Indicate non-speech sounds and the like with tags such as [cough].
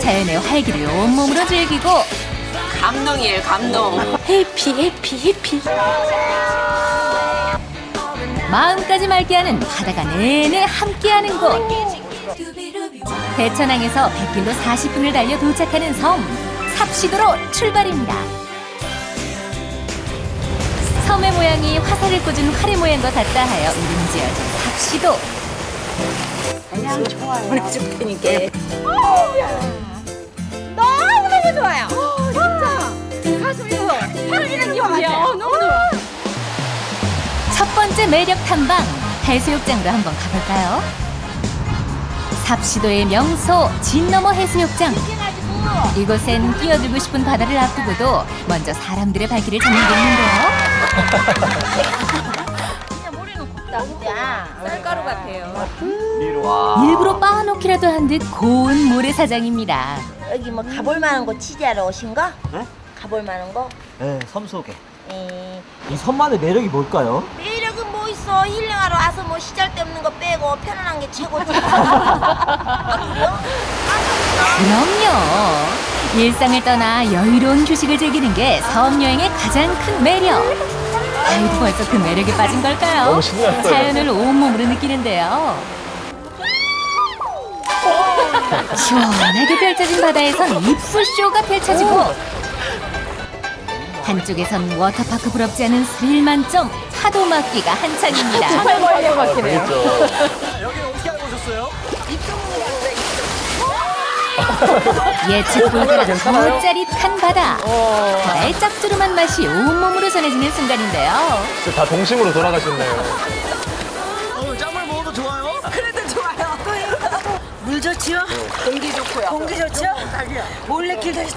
자연의 활기를 온몸으로 즐기고 감동이에요, 감동. 해피 해피 해피. 마음까지 맑게 하는 바다가 내내 함께하는 곳. 대천항에서 100길로 40분을 달려 도착하는 섬 삽시도로 출발입니다. 섬의 모양이 화살을 꽂은 활의 모양과 같다 하여 이름 지어진 삽시도 너무 너무 좋아요. 진짜. 가슴이 팔이랑 기억이야. 너무 좋아. 첫 번째 매력 탐방 해수욕장으로 한번 가볼까요? 삽시도의 명소 진너머 해수욕장 이곳엔 뛰어들고 싶은 바다를 앞두고도 먼저 사람들의 발길을 잡는 게 있는데요 [laughs] 쌀가루 같아요. 일부러 빻아놓기라도 한 듯 고운 모래사장입니다 여기 뭐 가볼 만한 거 취재하러 오신 거? 네? 가볼 만한 거? 네, 섬 속에. 에, 이 섬만의 매력이 뭘까요? 매력은 뭐 있어? 힐링하러 와서 뭐 시잘데없는 거 빼고 편안한 게 최고지. 아? [laughs] 그럼요 일상을 떠나 여유로운 휴식을 즐기는 게 섬 여행의 가장 큰 매력 아이고 벌써 그 매력에 빠진 걸까요? 너무 신났어요. 자연을 온몸으로 느끼는데요 시원하게 펼쳐진 바다에선 입술쇼가 펼쳐지고 한쪽에선 워터파크 부럽지 않은 스릴 만점 파도 맞기가 한창입니다 그렇죠. 예측 불가랑 더 짜릿한 바다 바다의 짭조름한 맛이 온몸으로 전해지는 순간인데요 다 동심으로 돌아가셨네요. 먹어도 좋아요? [laughs] 물 좋지요? 공기 좋고요. 공기 좋죠? 몰래 길 다시